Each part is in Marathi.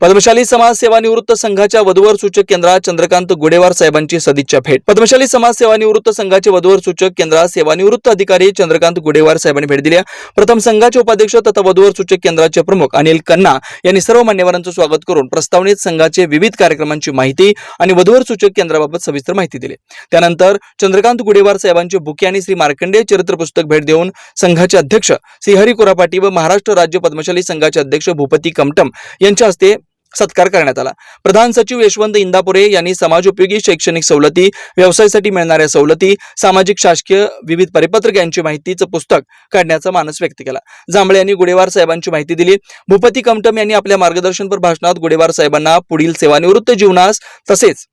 पद्मशाली समाज सेवानिवृत्त संघाच्या वधूवर सूचक केंद्रात चंद्रकांत गुडेवार साहेबांची सदिच्छा भेट. पद्मशाली समाज सेवानिवृत्त संघाचे वधूवर सूचक केंद्रात सेवानिवृत्त अधिकारी चंद्रकांत गुडेवार साहेबांनी भेट दिली प्रथम संघाचे उपाध्यक्ष तथा वधूवर सूचक केंद्राचे प्रमुख अनिल कन्ना यांनी सर्व मान्यवरांचं स्वागत करून प्रस्तावनेत संघाचे विविध कार्यक्रमांची माहिती आणि वधूवर सूचक केंद्राबाबत सविस्तर माहिती दिली. त्यानंतर चंद्रकांत गुडेवार साहेबांचे बुके आणि श्री मार्कंडेय चरित्र पुस्तक भेट देऊन संघाचे अध्यक्ष श्रीहरी कोरापाटी व महाराष्ट्र राज्य पद्मशाली संघाचे अध्यक्ष भूपती कमटम यांच्या हस्ते सत्कार करण्यात आला. प्रधान सचिव यशवंत इंदापुरे यांनी समाजोपयोगी शैक्षणिक सवलती व्यवसायासाठी मिळणाऱ्या सवलती सामाजिक शासकीय विविध परिपत्रक यांची माहितीचं पुस्तक काढण्याचा मानस व्यक्त केला. जांभळे यांनी गुडेवार साहेबांची माहिती दिली. भूपती कमटम यांनी आपल्या मार्गदर्शनपर भाषणात गुडेवार साहेबांना पुढील सेवानिवृत्त जीवनास तसेच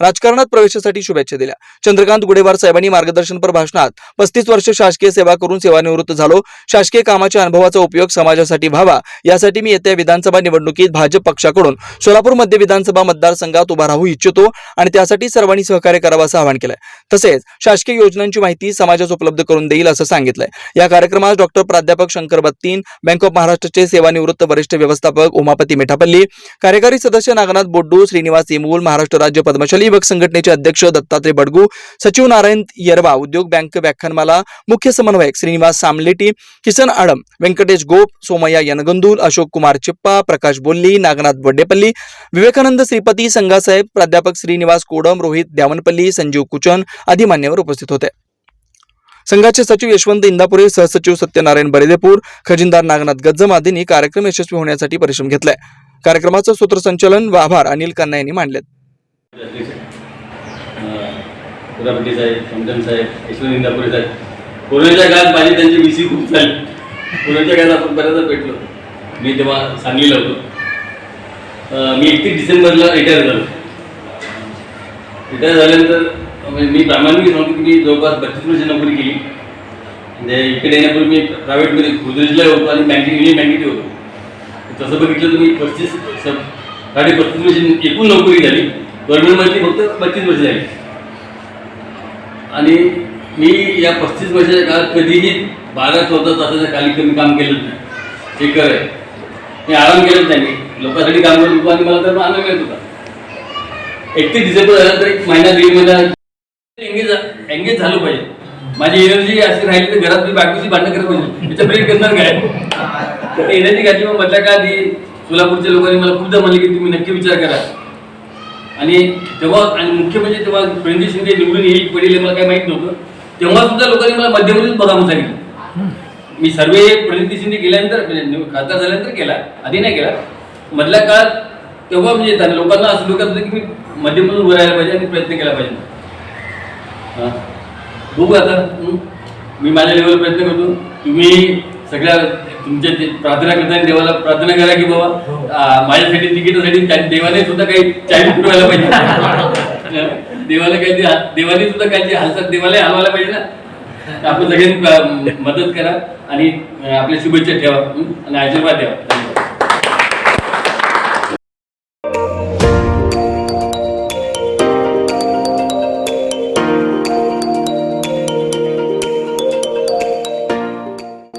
राजकारणात प्रवेशासाठी शुभेच्छा दिल्या. चंद्रकांत गुडेवार साहेबांनी मार्गदर्शनपर भाषणात पस्तीस वर्ष शासकीय सेवा करून सेवानिवृत्त झालो. शासकीय कामाच्या अनुभवाचा उपयोग समाजासाठी व्हावा यासाठी मी येत्या विधानसभा निवडणुकीत भाजप पक्षाकडून सोलापूर मध्य विधानसभा मतदारसंघात उभा राहू इच्छितो आणि त्यासाठी सर्वांनी सहकार्य करावं असं आवाहन केलंय. तसेच शासकीय योजनांची माहिती समाजास उपलब्ध करून देईल असं सांगितलंय. या कार्यक्रमात डॉक्टर प्राध्यापक शंकर बत्तीन बँक ऑफ महाराष्ट्राचे सेवानिवृत्त वरिष्ठ व्यवस्थापक उमापती मेठापल्ली कार्यकारी सदस्य नागनाथ बोड्डू श्रीनिवास इमूल महाराष्ट्र राज्य पद्मशाली युवक संघटनेचे अध्यक्ष दत्तात्रय बडगू सचिव नारायण येरवा उद्योग बँक व्याख्यानमाला मुख्य समन्वयक श्रीनिवास सामलेटी किसन आडम व्यंकटेश गोप सोमय्या यनगंदूल अशोक कुमार चिप्पा प्रकाश बोल्ली नागनाथ बड्डेपल्ली विवेकानंद श्रीपती संघासाहेब प्राध्यापक श्रीनिवास कोडम रोहित द्यावनपल्ली संजीव कुचन आदी मान्यवर उपस्थित होते. संघाचे सचिव यशवंत इंदापुरे सहसचिव सत्यनारायण बरेदेपूर खजिनदार नागनाथ गज्जम आदींनी कार्यक्रम यशस्वी होण्यासाठी परिश्रम घेतलाय. कार्यक्रमाचं सूत्रसंचालन व आभार अनिल कन्ना यांनी मांडलेत. पुरापती साहेब समजन साहेब यशवंत इंदापुरे साहेब. कोरोनाच्या काळात माझी त्यांची विसी खूप झाली. कोरोनाच्या काळात आपण बऱ्याचदा भेटलो. मी तेव्हा सांगलीला होतो. मी एकतीस डिसेंबरला रिटायर झालो. रिटायर झाल्यानंतर म्हणजे मी प्रामाणिक सांगतो की मी जवळपास बत्तीस वर्ष नोकरी केली. म्हणजे इकडे येण्यापूर्वी मी प्रायव्हेटमध्ये गुजरातला होतो आणि बँकिंग युनियन बँकेत होतो. तसं बघितलं तर मी पस्तीस साडे पस्तीस वर्ष एकूण नोकरी झाली. गव्हर्नमेंटमध्ये फक्त बत्तीस वर्ष झाली. आणि मी या पस्तीस वर्षाच्या काळात कधीही बारा चौदा तासाच्या खाली कमी काम केलं नाही. हे खरं आहे. मी आराम केलाच नाही मी. लोकांसाठी काम करत होतो आणि मला तर आनंद मिळत होता. एकतीस डिसेंबर झाल्यानंतर एक महिना दीड महिना एंगेज एंगेज झालं पाहिजे. माझी एनर्जी अशी राहिली तर घरात मी बाकीची भांडणं करत पाहिजे त्याच्या ब्रेक करणार काय? तर एनर्जी घातली मग मधल्या काळात सोलापूरच्या लोकांनी मला खूपदा म्हणले की तुम्ही नक्की विचार करा. आणि तेव्हा आणि मुख्य म्हणजे तेव्हा प्रणजित शिंदे निवडून येईल पडेल मला काही माहीत नव्हतं. तेव्हा सुद्धा लोकांनी मला मध्यमध्येच बघा म्हणून सांगितलं मी सर्वे प्रणिती शिंदे गेल्यानंतर म्हणजे खासदार झाल्यानंतर केला आधी नाही केला. मधल्या काळात तेव्हा म्हणजे लोकांना असं होतं की मी मध्यमधून उभं राहायला पाहिजे आणि प्रयत्न केला पाहिजे. हा. बघू आता. मी माझ्या लेवल प्रयत्न करतो. तुम्ही सगळ्या तुमच्या प्रार्थना करताना देवाला प्रार्थना करा की बाबा आ, माझ्यासाठी तिकीटासाठी देवाने सुद्धा काही चाळीस फुटवायला पाहिजे. देवाला काही देवाने सुद्धा काही हालचाल देवाला हलवायला पाहिजे ना. आपण सगळ्यांनी मदत करा आणि आपल्या शुभेच्छा ठेवा. हं? आणि आशीर्वाद द्यावा